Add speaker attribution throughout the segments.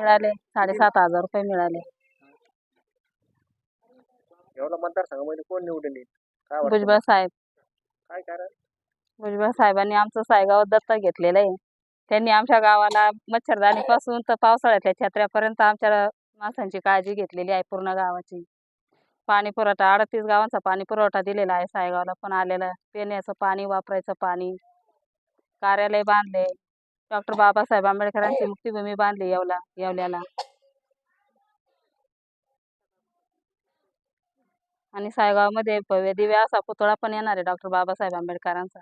Speaker 1: मिळाले साडेसात हजार रुपये मिळाले.
Speaker 2: एवढा मतदारसंघामध्ये कोण निवडून येईल? काय वाटतं?
Speaker 1: भुजबळ साहेब.
Speaker 2: काय कारण?
Speaker 1: भुजबळ साहेबांनी आमचं सायगाव दत्तक घेतलेलं आहे. त्यांनी आमच्या गावाला मच्छरदाणीपासून तर पावसाळ्यातल्या छत्र्यापर्यंत आमच्या माणसांची काळजी घेतलेली आहे पूर्ण गावाची. पाणी पुरवठा अडतीस गावांचा पाणी पुरवठा दिलेला आहे सायगावला पण आलेलं पिण्याचं पाणी वापरायचं पाणी. कार्यालय बांधले. डॉक्टर बाबासाहेब आंबेडकरांची मुक्तिभूमी बांधली येवला येवल्याला. आणि सायगावमध्ये भव्य दिव्य असा पुतळा पण येणार आहे डॉक्टर बाबासाहेब आंबेडकरांचा.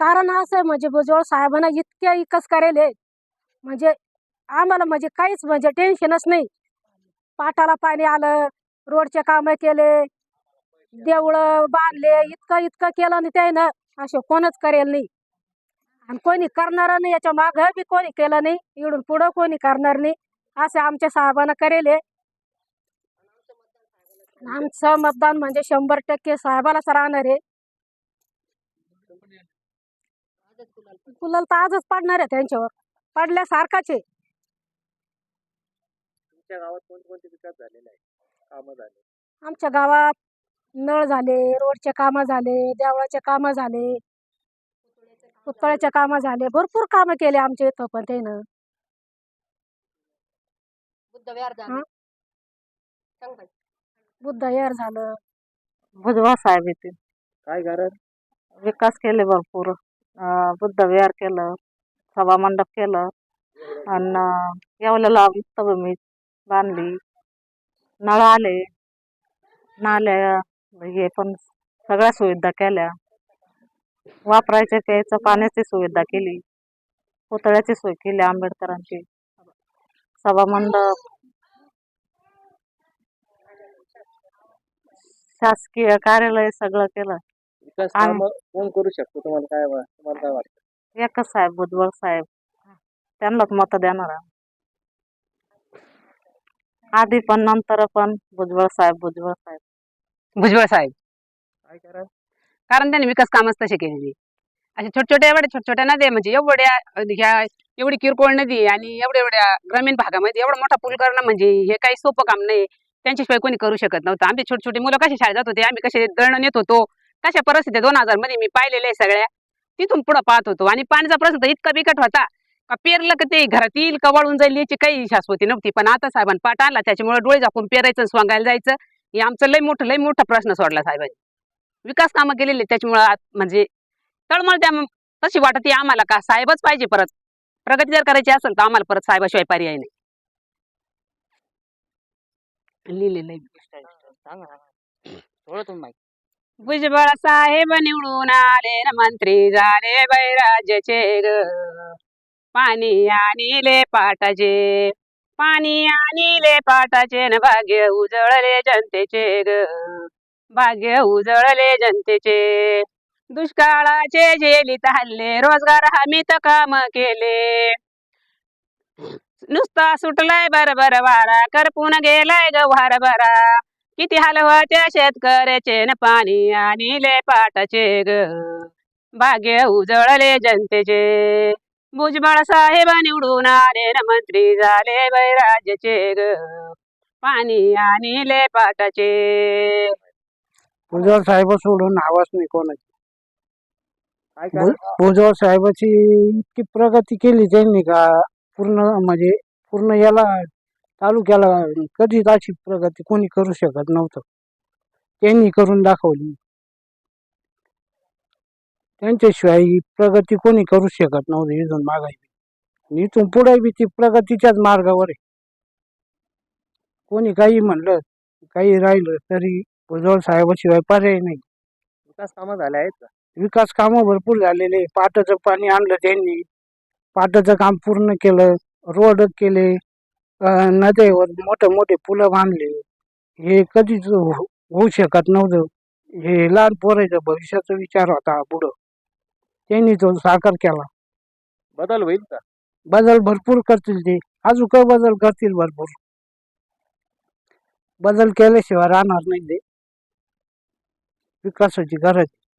Speaker 2: कारण?
Speaker 3: असं आहे म्हणजे भुजबळ साहेबांना इतक्या विकास करेल आहे. म्हणजे आम्हाला म्हणजे काहीच म्हणजे टेन्शनच नाही. पाटाला पाणी आलं रोडचे कामं केले देवळं बांधले इतकं इतकं केलं आणि त्यानं असे कोणच करेल नाही. आणि कोणी करणार नाही याच्या मागं बी कोणी केलं नाही इकडून पुढं कोणी करणार नाही असं आमच्या साहेबांना करेल. आमचं मतदान म्हणजे शंभर टक्के साहेबालाच राहणार आहे. गुलाल तर आजच पडणार आहे त्यांच्यावर. पडल्यासारखाच आहे.
Speaker 2: तुमच्या गावात कोणकोणते विकास झालेले आहे कामं झाले.
Speaker 3: आमच्या गावात नळ झाले रोडचे कामं झाले देवळाचे कामं झाले. पुतळ्याचे कामं झाले. भरपूर कामं केले आमच्या इथं पण त्यानं हा? बुद्ध विहार झालं.
Speaker 1: भुजबळ साहेब येतील.
Speaker 2: काय कारण
Speaker 1: विकास केले भरपूर. अं, बुद्ध विहार केलं सभा मंडप केलं आणि येवल्याला मुक्तभूमी बांधली. नळ आले. नाल्या हे पण सगळ्या सुविधा केल्या. वापरायच्या प्यायचं पाण्याची सुविधा केली. पुतळ्याची सोय केली आंबेडकरांची. सभा मंडप. शासकीय कार्यालय सगळं केलं.
Speaker 2: विकास
Speaker 1: आम-
Speaker 2: कामं कोण करू शकतो? तुम्हाला काय वा- तुम्हाला काय वाटतं?
Speaker 1: एकच साहेब भुजबळ साहेब. त्यांनाच मत देणार. आधी पण नंतर पण भुजबळ साहेब भुजबळ साहेब.
Speaker 4: भुजबळ साहेब.
Speaker 2: काय कारण
Speaker 4: कारण त्यांनी विकास कामच तसे केलेली. असे छोट छोट्या एवढ्या छोट छोट्या नद्या म्हणजे एवढ्या ह्या एवढी किरकोळ नदी आणि एवढ्या एवढ्या ग्रामीण भागामध्ये एवढा मोठा पूल करणं म्हणजे हे काही सोपं काम नाही. त्यांच्याशिवाय कोणी करू शकत नव्हतं. आमचे छोटे छोटे मुलं कसे शाळेत जात होते आम्ही कसे दळण नेत होतो कशा परिस्थिती दोन हजारमध्ये मी पाहिलेले आहे सगळ्या. तिथून पुढे पाहत होतो आणि पाण्याचा प्रश्न तर इतका बिकट होता. का पेरलं का ते घरात येईल का वाळून जाईल याची काही शाश्वती नव्हती. पण आता साहेबांनी पाठ आणला त्याच्यामुळे डोळे झाकून पेरायचं स्वांगायला जायचं. हे आमचं लय मोठं लय मोठा प्रश्न सोडला साहेबांनी. विकास कामं केलेले त्याच्यामुळं म्हणजे तळमळ त्या तशी वाटत आम्हाला का साहेबच पाहिजे परत. प्रगती जर करायची असेल तर आम्हाला परत साहेबाशिवाय पर्याय नाही. लिहिलेलं. भुजबळ साहेब निवडून आले न मंत्री झाले बैराज्याचे ग. पाणी आणले पाटाचे. पाणी आणले पाटाचे न भाग्य उजळले जनतेचे ग. भाग्य उजळले जनतेचे. दुष्काळाचे जेलीत हल्ले रोजगार हमीत काम केले. नुसता सुटलाय बरबर वारा करपून गेलाय गव्हार बरा किती हाल होत्या शेतकऱ्याचे न पाणी आणले पाटाचे ग. भाग्य उजळले जनतेचे. भुजबळ साहेब निवडून आले न मंत्री झाले बैराज्याचे ग. पाणी आणले पाटाचे.
Speaker 5: भुजबळ साहेब सोडून हवाच नाही कोणाची.
Speaker 2: काय कारण
Speaker 5: भुजबळ साहेबाची इतकी प्रगती केली त्यांनी का पूर्ण म्हणजे पूर्ण याला तालुक्याला कधीच अशी प्रगती कोणी करू शकत नव्हतं. त्यांनी करून दाखवली. त्यांच्याशिवाय ही प्रगती कोणी करू शकत नव्हती इथून मागायची इथून पुढे बी ती प्रगतीच्याच मार्गावर आहे. कोणी काही म्हणलं काही राहिलं तरी भुजबळ साहेबाशिवाय पर्याय नाही.
Speaker 2: विकास कामं झाले आहेत का?
Speaker 5: विकास कामं भरपूर झालेले पाटाचं पाणी आणलं त्यांनी. पाटाचं काम पूर्ण केलं. रोड केले. नद्यावर मोठे मोठे पुलं बांधले. हे कधीच हो- होऊ शकत नव्हतं. हे लहान पोरायचं भविष्याचा विचार होता पुढं. त्यांनी तो साकार केला.
Speaker 2: बदल होईल का?
Speaker 5: बदल भरपूर करतील ते. अजून काय बदल करतील भरपूर? बदल केल्याशिवाय राहणार नाही ते. विकासाची गरज आहे.